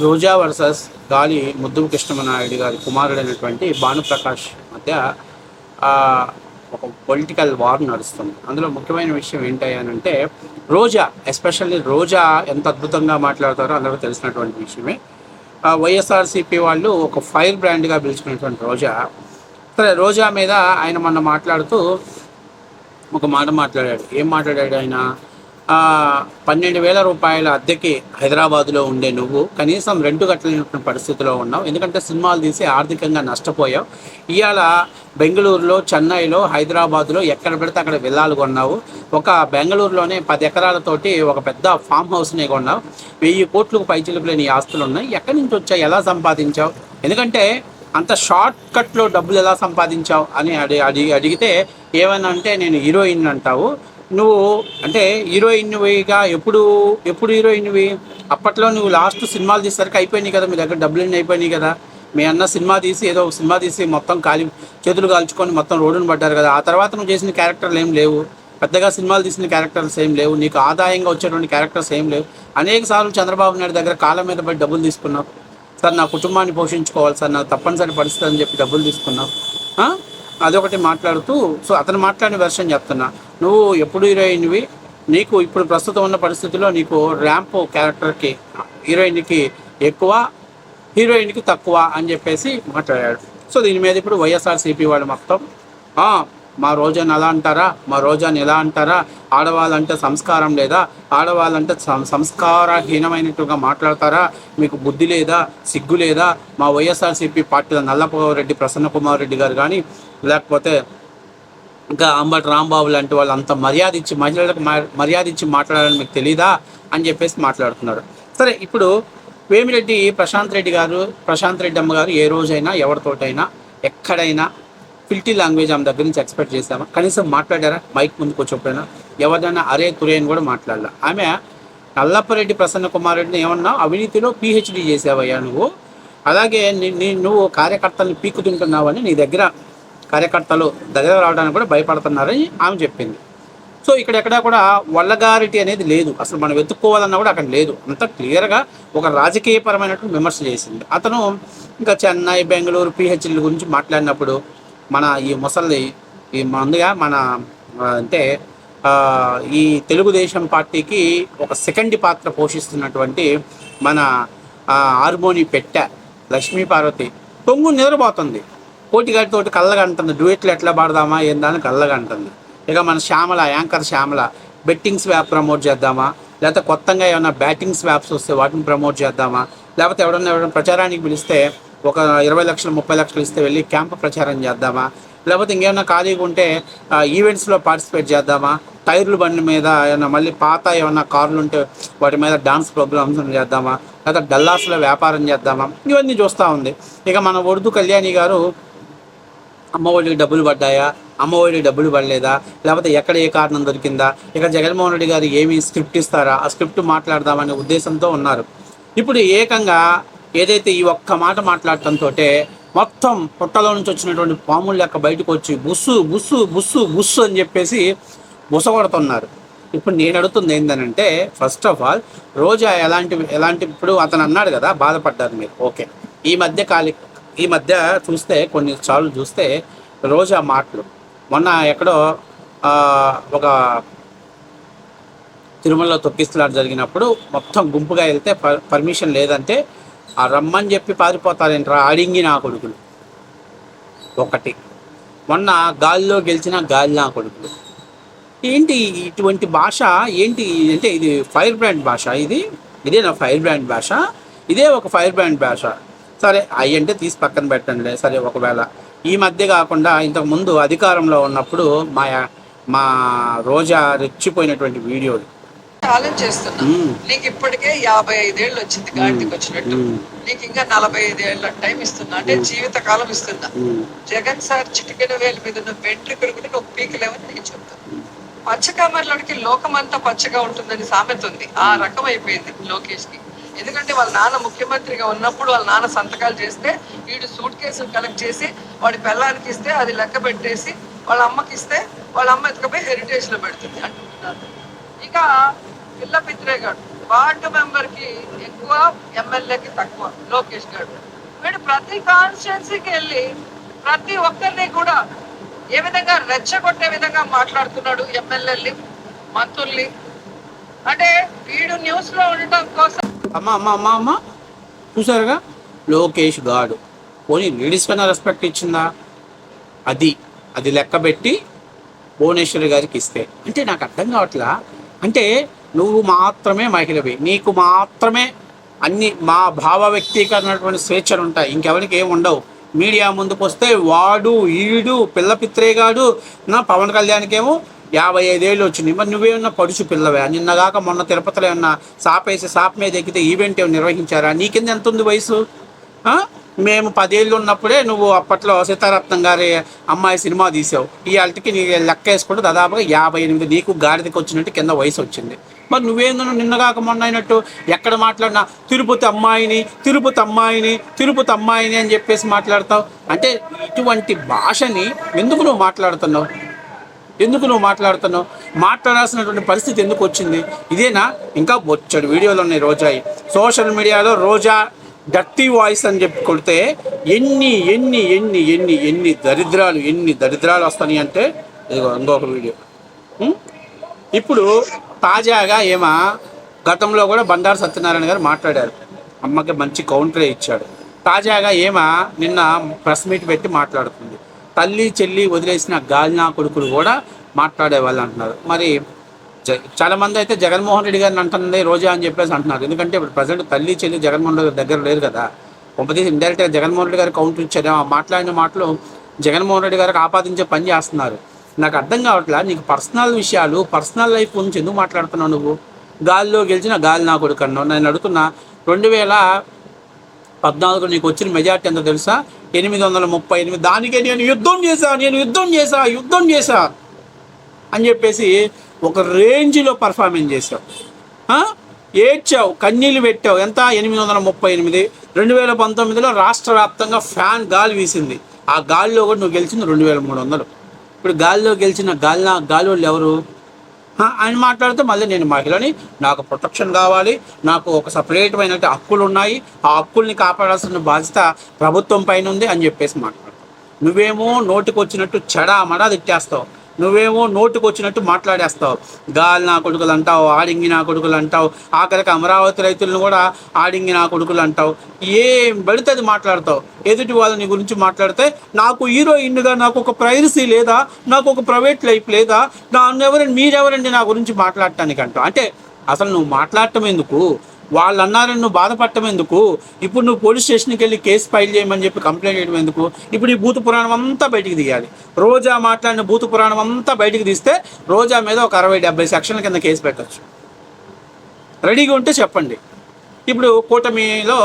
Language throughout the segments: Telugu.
రోజా వర్సెస్ గాలి ముద్దు కృష్ణమనాయుడు గారి కుమారుడైనటువంటి భానుప్రకాష్ మధ్య ఒక పొలిటికల్ వార్ నడుస్తుంది. అందులో ముఖ్యమైన విషయం ఏంటంటే రోజా ఎస్పెషల్లీ రోజా ఎంత అద్భుతంగా మాట్లాడతారో అందరూ తెలిసినటువంటి విషయమే. వైఎస్ఆర్సీపీ వాళ్ళు ఒక ఫైర్ బ్రాండ్గా పిలుచుకున్నటువంటి రోజా. సరే రోజా మీద ఆయన మొన్న మాట్లాడుతూ ఒక మాట మాట్లాడాడు. ఏం మాట్లాడాడు ఆయన? పన్నెండు వేల రూపాయల అద్దెకి హైదరాబాదులో ఉండే నువ్వు కనీసం రెండు కట్టలేనటువంటి పరిస్థితిలో ఉన్నావు. ఎందుకంటే సినిమాలు తీసి ఆర్థికంగా నష్టపోయావు. ఇవాళ బెంగళూరులో చెన్నైలో హైదరాబాద్లో ఎక్కడ పెడితే అక్కడ వెళ్ళాలి కొన్నావు. ఒక బెంగళూరులోనే పది ఎకరాలతోటి ఒక పెద్ద ఫామ్ హౌస్ని కొన్నావు. వెయ్యి కోట్లకు పైచిలుపులే నీ ఆస్తులు ఉన్నాయి. ఎక్కడి నుంచి వచ్చావు? ఎలా సంపాదించావు? ఎందుకంటే అంత షార్ట్ కట్లో డబ్బులు ఎలా సంపాదించావు? అని అడి అడిగి అడిగితే ఏమన్నా అంటే నేను హీరోయిన్ అంటావు. నువ్వు అంటే హీరోయిన్విగా ఎప్పుడు ఎప్పుడు హీరోయిన్వి? అప్పట్లో నువ్వు లాస్ట్ సినిమాలు తీసేసరికి అయిపోయినాయి కదా మీ దగ్గర డబ్బులు అయిపోయినాయి కదా. మీ అన్న సినిమా తీసి ఏదో ఒక సినిమా తీసి మొత్తం కాలి చేతులు కాల్చుకొని మొత్తం రోడ్డును పడ్డారు కదా. ఆ తర్వాత నువ్వు చేసిన క్యారెక్టర్లు ఏం లేవు. పెద్దగా సినిమాలు తీసిన క్యారెక్టర్స్ ఏం లేవు. నీకు ఆదాయంగా వచ్చేటువంటి క్యారెక్టర్స్ ఏం లేవు. అనేక సార్లు చంద్రబాబు నాయుడు దగ్గర కాళ్ళ మీద పడి డబ్బులు తీసుకున్నావు. సార్ నా కుటుంబాన్ని పోషించుకోవాలి సార్ నాకు తప్పనిసరి పరిస్థితి అని చెప్పి డబ్బులు తీసుకున్నావు. అదొకటి మాట్లాడుతూ సో అతను మాట్లాడిన వెర్షన్ చెప్తున్నా. నువ్వు ఎప్పుడు హీరోయిన్వి? నీకు ఇప్పుడు ప్రస్తుతం ఉన్న పరిస్థితిలో నీకు ర్యాంప్ క్యారెక్టర్కి హీరోయిన్కి ఎక్కువ హీరోయిన్కి తక్కువ అని చెప్పేసి మాట్లాడాడు. సో దీని మీద ఇప్పుడు వైఎస్ఆర్సీపీ వాళ్ళు మొత్తం మా రోజాని అలా అంటారా? మా రోజాని ఎలా అంటారా? ఆడవాళ్ళంటే సంస్కారం లేదా? ఆడవాళ్ళంటే సం సంస్కారహీనమైనట్టుగా మాట్లాడతారా? మీకు బుద్ధి లేదా? సిగ్గు లేదా? మా వైఎస్ఆర్సీపీ పార్టీల నల్లపరెడ్డి ప్రసన్న కుమార్ రెడ్డి గారు కానీ లేకపోతే ఇంకా అంబటి రాంబాబు లాంటి వాళ్ళు అంత మర్యాద ఇచ్చి మహిళలకు మర్యాద ఇచ్చి మాట్లాడాలని మీకు తెలీదా అని చెప్పేసి మాట్లాడుతున్నారు. సరే ఇప్పుడు వేమిరెడ్డి ప్రశాంత్ రెడ్డి గారు ప్రశాంత్ రెడ్డి అమ్మ గారు ఏ రోజైనా ఎవరితోటైనా ఎక్కడైనా ఫిల్టీ లాంగ్వేజ్ ఆమె దగ్గర నుంచి ఎక్స్పెక్ట్ చేసామా కనీసం మాట్లాడారా? మైక్ ముందుకు వచ్చిపోయినా ఎవరైనా అరే తురే అని కూడా మాట్లాడాల. ఆమె నల్లప్పరెడ్డి ప్రసన్న కుమార్ రెడ్డిని ఏమన్నా అవినీతిలో పిహెచ్డి చేసావయ్యా నువ్వు? అలాగే నువ్వు కార్యకర్తలను పీక్కు తింటున్నావని నీ దగ్గర కార్యకర్తలు దగ్గర రావడానికి కూడా భయపడుతున్నారని ఆమె చెప్పింది. సో ఇక్కడ ఎక్కడ కూడా వల్లగారిటీ అనేది లేదు. అసలు మనం వెతుక్కోవాలన్నా కూడా అక్కడ లేదు. అంత క్లియర్గా ఒక రాజకీయపరమైనటువంటి విమర్శ చేసింది. అతను ఇంకా చెన్నై బెంగళూరు పిహెచ్ల గురించి మాట్లాడినప్పుడు మన ఈ ముసలి ఈ ముందుగా మన అంటే ఈ తెలుగుదేశం పార్టీకి ఒక సెకండ్ పాత్ర పోషిస్తున్నటువంటి మన హార్మోని పెట్ట లక్ష్మీ పార్వతి పొంగు నిద్రపోతుంది. పోటీగాడితో కళ్ళగా అంటుంది డ్యూయట్లు ఎట్లా పాడదామా ఏందని కళ్ళగా అంటుంది ఇక మన Shyamala anchor Shyamala bettings వ్యాప్ promote చేద్దామా? లేకపోతే కొత్తగా ఏమైనా బ్యాటింగ్స్ వ్యాప్స్ వస్తే వాటిని ప్రమోట్ చేద్దామా? లేకపోతే ఎవడన్నా ఎవరైనా ప్రచారానికి పిలిస్తే ఒక ఇరవై లక్షలు ముప్పై లక్షలు ఇస్తే వెళ్ళి క్యాంప్ ప్రచారం చేద్దామా? లేకపోతే ఇంకేమైనా ఖాళీగా ఉంటే ఈవెంట్స్లో పార్టిసిపేట్ చేద్దామా? టైర్లు బండి మీద ఏమైనా మళ్ళీ పాత ఏమైనా కార్లు ఉంటే వాటి మీద డాన్స్ ప్రోగ్రామ్స్ చేద్దామా? లేకపోతే డల్లాస్లో వ్యాపారం చేద్దామా? ఇవన్నీ చూస్తూ ఉంది. ఇక మన ఉర్దూ కళ్యాణి గారు అమ్మఒడికి డబ్బులు పడ్డాయా? అమ్మఒడికి డబ్బులు పడలేదా? లేకపోతే ఎక్కడ ఏ కారణం దొరికిందా? ఇక జగన్మోహన్ రెడ్డి గారు ఏమి స్క్రిప్ట్ ఇస్తారా? ఆ స్క్రిప్ట్ మాట్లాడదామనే ఉద్దేశంతో ఉన్నారు. ఇప్పుడు ఏకంగా ఏదైతే ఈ ఒక్క మాట మాట్లాడటంతో మొత్తం పుట్టలో నుంచి వచ్చినటువంటి పాముల లెక్క బయటకు వచ్చి బుస్సు బుస్సు బుస్సు బుస్సు అని చెప్పేసి బుసగొడుతున్నారు. ఇప్పుడు నేను అడుగుతుంది ఏంటనంటే ఫస్ట్ ఆఫ్ ఆల్ రోజా ఎలాంటి ఎలాంటి ఇప్పుడు అతను అన్నాడు కదా బాధపడ్డారు మీరు. ఓకే. ఈ మధ్య కాలి ఈ మధ్య చూస్తే కొన్ని సార్లు చూస్తే రోజా మాటలు మొన్న ఎక్కడో ఒక తిరుమలలో తొక్కిస్తులాట జరిగినప్పుడు మొత్తం గుంపుగా వెళ్తే పర్మిషన్ లేదంటే ఆ రమ్మని చెప్పి పారిపోతారేంట్రా అడింగి నా కొడుకులు. ఒకటి. మొన్న గాలిలో గెలిచిన గాలి నా కొడుకులు. ఏంటి ఇటువంటి భాష? ఏంటి అంటే ఇది ఫైర్ బ్రాండ్ భాష ఇది? ఇదే నా ఫైర్ బ్రాండ్ భాష? ఇదే ఒక ఫైర్ బ్రాండ్ భాష. సరే అవి అంటే తీసి పక్కన పెట్టండి. సరే ఒకవేళ ఈ మధ్య కాకుండా ఇంతకు ముందు అధికారంలో ఉన్నప్పుడు మా మా రోజా రెచ్చిపోయినటువంటి వీడియోలు ఛాలెంజ్ చేస్తున్నా. మ్మ్. నీకు ఇప్పటికే యాభై ఐదేళ్ళు వచ్చింది గాడికి వచ్చినట్టు. నీకు ఇంకా నలభై ఐదేళ్ళ టైం ఇస్తున్నా. అంటే జీవిత కాలం ఇస్తున్నా. జగన్ సార్ చిటికెన వేలు మీద ఉన్న వెంట్రుకలు కూడా నువ్వు పీకలేవని నేను చెప్తాను పచ్చకామర్లోకి లోకం అంతా పచ్చగా ఉంటుందని సామెత ఉంది. ఆ రకం అయిపోయింది లోకేష్కి ఎందుకంటే వాళ్ళ నాన్న ముఖ్యమంత్రిగా ఉన్నప్పుడు వాళ్ళ నాన్న సంతకాలు చేస్తే వీడు సూట్ కేసులు కలెక్ట్ చేసి వాడి పిల్లానికి ఇస్తే అది లెక్క పెట్టేసి వాళ్ళ అమ్మకి ఇస్తే వాళ్ళ అమ్మ ఎత్తుకపోయి హెరిటేజ్లో పెడుతుంది అంటున్నారు. ఇక పిల్ల పిత్రేగాడు వార్డు మెంబర్కి ఎక్కువ ఎమ్మెల్యేకి తక్కువ లోకేష్ గారు వీడు ప్రతి కాన్స్టిట్యున్సీకి వెళ్ళి ప్రతి ఒక్కరిని కూడా ఏ విధంగా రెచ్చగొట్టే విధంగా మాట్లాడుతున్నాడు ఎమ్మెల్యేని మంత్రుల్ని? అంటే వీడు న్యూస్లో ఉండటం కోసం అమ్మ అమ్మ అమ్మ అమ్మ. చూసారుగా? లోకేష్ గాడు. పోనీ లేడీస్ పైన రెస్పెక్ట్ ఇచ్చిందా? అది అది లెక్క పెట్టి భువనేశ్వరి గారికి ఇస్తే. అంటే నాకు అర్థం కావట్లా? అంటే నువ్వు మాత్రమే మహిళవి. నీకు మాత్రమే అన్ని మా భావ వ్యక్తీకరణటువంటి స్వేచ్ఛలు ఉంటాయి. ఇంకెవరికి ఏమి ఉండవు. మీడియా ముందుకు వస్తే వాడు ఈడు పిల్ల పిత్రేగాడు నా పవన్ కళ్యాణ్కి ఏమో యాభై ఐదేళ్ళు వచ్చింది. మరి నువ్వేమన్నా పడుచు పిల్లవే. నిన్నగాక మొన్న తిరుపతిలో ఏమన్నా సాపేసి సాప్ మీద ఎక్కితే ఈవెంట్ ఏమి నిర్వహించారా? నీ కింద ఎంత ఉంది వయసు? మేము పదేళ్ళు ఉన్నప్పుడే నువ్వు అప్పట్లో సీతారత్నం గారి అమ్మాయి సినిమా తీసావు. ఈ అల్టికి నీ లెక్క వేసుకుంటే దాదాపుగా యాభై ఎనిమిది నీకు గాడిదకి వచ్చినట్టు కింద వయసు వచ్చింది. మరి నువ్వేందో నిన్నగాక మొన్న అయినట్టు ఎక్కడ మాట్లాడినా తిరుపతి అమ్మాయిని తిరుపతి అమ్మాయిని తిరుపతి అమ్మాయిని అని చెప్పేసి మాట్లాడతావు? అంటే ఇటువంటి భాషని ఎందుకు నువ్వు మాట్లాడుతున్నావు? ఎందుకు నువ్వు మాట్లాడుతున్నావు? మాట్లాడాల్సినటువంటి పరిస్థితి ఎందుకు వచ్చింది? ఇదేనా? ఇంకా బొచ్చడు వీడియోలు ఉన్నాయి రోజాయి సోషల్ మీడియాలో రోజా డర్టీ వాయిస్ అని చెప్పి కొడితే ఎన్ని ఎన్ని ఎన్ని ఎన్ని ఎన్ని దరిద్రాలు ఎన్ని దరిద్రాలు వస్తాయి అంటే ఇదిగో ఇంకొక వీడియో. ఇప్పుడు తాజాగా ఏమా గతంలో కూడా బండారు సత్యనారాయణ గారు మాట్లాడారు. అమ్మకి మంచి కౌంటరే ఇచ్చాడు. తాజాగా ఏమా నిన్న ప్రెస్ మీట్ పెట్టి మాట్లాడుతుంది. తల్లి చెల్లి వదిలేసిన గాలినా కొడుకులు కూడా మాట్లాడేవాళ్ళు అంటున్నారు. మరి జ- చాలా మంది అయితే జగన్మోహన్ రెడ్డి గారిని అంటుంది రోజా అని చెప్పేసి అంటున్నారు. ఎందుకంటే ఇప్పుడు ప్రజెంట్ తల్లి చెల్లి జగన్మోహన్ రెడ్డి దగ్గర లేరు కదా. కొంపతీసి ఇండైరెక్ట్గా జగన్మోహన్ రెడ్డి గారు కౌంటర్ ఇచ్చారు. ఆ మాట్లాడిన మాటలు జగన్మోహన్ రెడ్డి గారికి ఆపాదించే పని చేస్తున్నారు. నాకు అర్థం కావట్లా నీకు పర్సనల్ విషయాలు పర్సనల్ లైఫ్ గురించి ఎందుకు మాట్లాడుతున్నావు నువ్వు? గాల్లో గెలిచిన గాలి నా కొడుకు అన్నావు నేను అడుగుతున్నా రెండు వేల పద్నాలుగు నీకు వచ్చిన మెజార్టీ ఎంత తెలుసా? ఎనిమిది వందల ముప్పై ఎనిమిది. దానికే నేను యుద్ధం చేశా నేను యుద్ధం చేశా యుద్ధం చేశా అని చెప్పేసి ఒక రేంజ్లో పర్ఫార్మెన్స్ చేసావు ఏడ్చావు కన్నీళ్ళు పెట్టావు. ఎంత? ఎనిమిది వందల ముప్పై ఎనిమిది. రెండు వేల పంతొమ్మిదిలో రాష్ట్ర వ్యాప్తంగా ఫ్యాన్ గాలి వీసింది. ఆ గాలిలో కూడా నువ్వు గెలిచింది రెండు వేల మూడు వందలు. ఇప్పుడు గాలిలో గెలిచిన గాలి గాలి వాళ్ళు ఎవరు? ఆయన మాట్లాడితే మళ్ళీ నేను మహిళని నాకు ప్రొటెక్షన్ కావాలి నాకు ఒక సపరేట్మైన హక్కులు ఉన్నాయి ఆ హక్కుల్ని కాపాడాల్సిన బాధ్యత ప్రభుత్వం పైన ఉంది అని చెప్పేసి మాట్లాడతాం. నువ్వేమో నోటికి వచ్చినట్టు చెడా మడ తిట్టేస్తావు నువ్వేమో నోటుకు వచ్చినట్టు మాట్లాడేస్తావు. గాలి నా కొడుకులు అంటావు ఆడింగి నా కొడుకులు అంటావు ఆఖరికి అమరావతి రైతులను కూడా ఆడింగి నా కొడుకులు అంటావు. ఏం పడితే అది మాట్లాడతావు? ఎదుటి వాళ్ళని గురించి మాట్లాడితే నాకు హీరోయిన్గా నాకు ఒక ప్రైవసీ లేదా నాకు ఒక ప్రైవేట్ లైఫ్ లేదా నా ఎవరండి మీరెవరండి నా గురించి మాట్లాడటానికి అంటావు అంటే అసలు నువ్వు మాట్లాడటం ఎందుకు? వాళ్ళు అన్నారని నువ్వు బాధపడటం ఎందుకు? ఇప్పుడు నువ్వు పోలీస్ స్టేషన్కి వెళ్ళి కేసు ఫైల్ చేయమని చెప్పి కంప్లైంట్ చేయడం ఎందుకు? ఇప్పుడు ఈ భూత పురాణం అంతా బయటికి తీయాలి రోజా మాట్లాడిన భూత పురాణం అంతా బయటికి తీస్తే రోజా మీద ఒక అరవై డెబ్బై సెక్షన్ల కింద కేసు పెట్టచ్చు. రెడీగా ఉంటే చెప్పండి. ఇప్పుడు కూటమిలో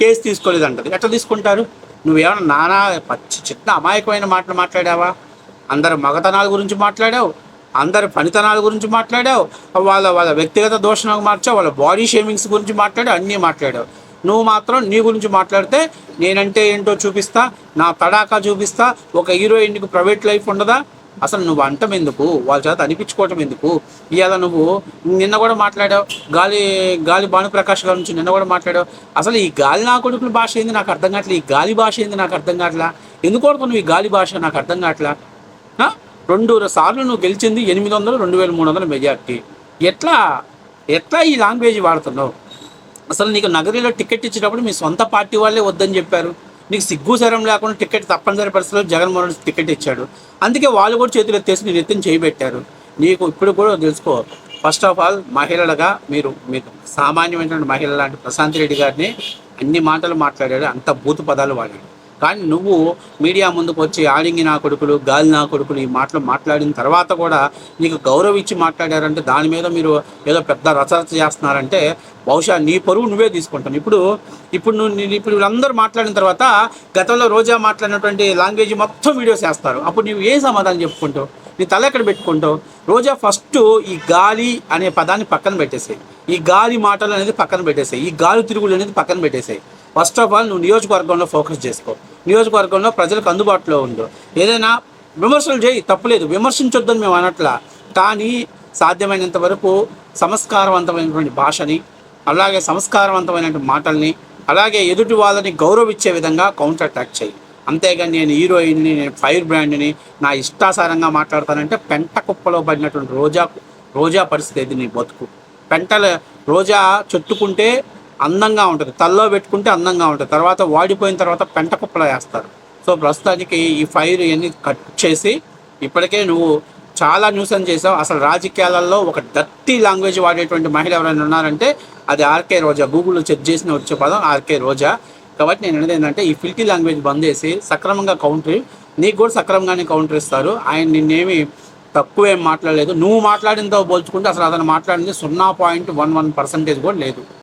కేసు తీసుకోలేదంటది. ఎట్లా తీసుకుంటారు? నువ్వేమన్నా నానా పచ్చి చిన్న అమాయకమైన మాటలు మాట్లాడావా? అందరు మగతనాల గురించి మాట్లాడావు. అందరి పనితనాల గురించి మాట్లాడావు వాళ్ళ వాళ్ళ వ్యక్తిగత దోషణకు మార్చావు వాళ్ళ బాడీ షేమింగ్స్ గురించి మాట్లాడావు అన్నీ మాట్లాడావు. నువ్వు మాత్రం నీ గురించి మాట్లాడితే నేనంటే ఏంటో చూపిస్తా నా తడాకా చూపిస్తా ఒక హీరోయిన్కి ప్రైవేట్ లైఫ్ ఉండదా? అసలు నువ్వు అంటం ఎందుకు? వాళ్ళ చేత అనిపించుకోవటం ఎందుకు? ఇవాళ నువ్వు నిన్న కూడా మాట్లాడావు గాలి గాలి భానుప్రకాష్ గారి నుంచి నిన్న కూడా మాట్లాడావు. అసలు ఈ గాలి నా కొడుకుల భాష ఏంది? నాకు అర్థం కావట్లేదు ఈ గాలి భాష ఏంది? నాకు అర్థం కావట్లా? ఎందుకు నువ్వు ఈ గాలి భాష? నాకు అర్థం కావట్లా? రెండు సార్లు నువ్వు గెలిచింది ఎనిమిది వందలు రెండు వేల మూడు వందల మెజార్టీ. ఎట్లా ఎట్లా ఈ లాంగ్వేజ్ వాడుతున్నావు? అసలు నీకు నగరీలో టికెట్ ఇచ్చేటప్పుడు మీ సొంత పార్టీ వాళ్ళే వద్దని చెప్పారు. నీకు సిగ్గు శరం లేకుండా టికెట్ తప్పనిసరి పరిస్థితుల్లో జగన్మోహన్ రెడ్డి టికెట్ ఇచ్చాడు. అందుకే వాళ్ళు కూడా చేతులు ఎత్తేసి నేను ఎత్తిని చేయబెట్టారు. నీకు ఇప్పుడు కూడా తెలుసుకో ఫస్ట్ ఆఫ్ ఆల్ మహిళలుగా మీరు మీరు సామాన్యమైనటువంటి మహిళ లాంటి ప్రశాంత్ రెడ్డి గారిని అన్ని మాటలు మాట్లాడాడు. అంత బూతు పదాలు వాడాడు. కానీ నువ్వు మీడియా ముందుకు వచ్చి ఆడింగి నా కొడుకులు గాలి నా కొడుకులు ఈ మాటలు మాట్లాడిన తర్వాత కూడా నీకు గౌరవం ఇచ్చి మాట్లాడారంటే దాని మీద మీరు ఏదో పెద్ద రచరచ చేస్తున్నారంటే బహుశా నీ పరువు నువ్వే తీసుకుంటాను ఇప్పుడు ఇప్పుడు నువ్వు ఇప్పుడు వీళ్ళందరూ మాట్లాడిన తర్వాత గతంలో రోజా మాట్లాడినటువంటి లాంగ్వేజ్ మొత్తం వీడియోస్ వేస్తారు. అప్పుడు నువ్వు ఏం సమాధానం చెప్పుకుంటావు? నీ తల ఎక్కడ పెట్టుకుంటావు? రోజా ఫస్ట్ ఈ గాలి అనే పదాన్ని పక్కన పెట్టేసాయి. ఈ గాలి మాటలు అనేది పక్కన పెట్టేసాయి. ఈ గాలి తిరుగులు అనేది పక్కన పెట్టేసాయి. ఫస్ట్ ఆఫ్ ఆల్ నువ్వు నియోజకవర్గంలో ఫోకస్ చేసుకో. నియోజకవర్గంలో ప్రజలకు అందుబాటులో ఉండు. ఏదైనా విమర్శలు చేయి తప్పులేదు. విమర్శించొద్దని మేము అనట్లా. కానీ సాధ్యమైనంత వరకు సంస్కారవంతమైనటువంటి భాషని అలాగే సంస్కారవంతమైనటువంటి మాటల్ని అలాగే ఎదుటి వాళ్ళని గౌరవించే విధంగా కౌంటర్ అటాక్ చేయి. అంతేగాని నేను హీరోయిన్ని నేను ఫైర్ బ్రాండ్ని నా ఇష్టాసారంగా మాట్లాడతానంటే పెంట కుప్పలో పడినటువంటి రోజా రోజా పరిస్థితి ఇది నీ బతుకు? పెంటల రోజా చుట్టుకుంటే అందంగా ఉంటుంది తల్లో పెట్టుకుంటే అందంగా ఉంటుంది. తర్వాత వాడిపోయిన తర్వాత పెంట కుప్పలో వేస్తారు. సో ప్రస్తుతానికి ఈ ఫైర్ ఇవన్నీ కట్ చేసి ఇప్పటికే నువ్వు చాలా న్యూసెన్స్ చేసావు. అసలు రాజకీయాలలో ఒక డర్టీ లాంగ్వేజ్ వాడేటువంటి మహిళ ఎవరైనా ఉన్నారంటే అది ఆర్కే రోజా. గూగుల్లో చెక్ చేసిన వచ్చే పదం ఆర్కే రోజా. కాబట్టి నేను అనేది ఏంటంటే ఈ ఫిల్టీ లాంగ్వేజ్ బంద్ చేసి సక్రమంగా కౌంటర్ నీకు కూడా సక్రమంగానే కౌంటర్ ఇస్తారు. ఆయన నిన్నేమి తక్కువేం మాట్లాడలేదు. నువ్వు మాట్లాడినతో పోల్చుకుంటే అసలు అతను మాట్లాడింది సున్నా పాయింట్ వన్ వన్ పర్సెంటేజ్ కూడా లేదు.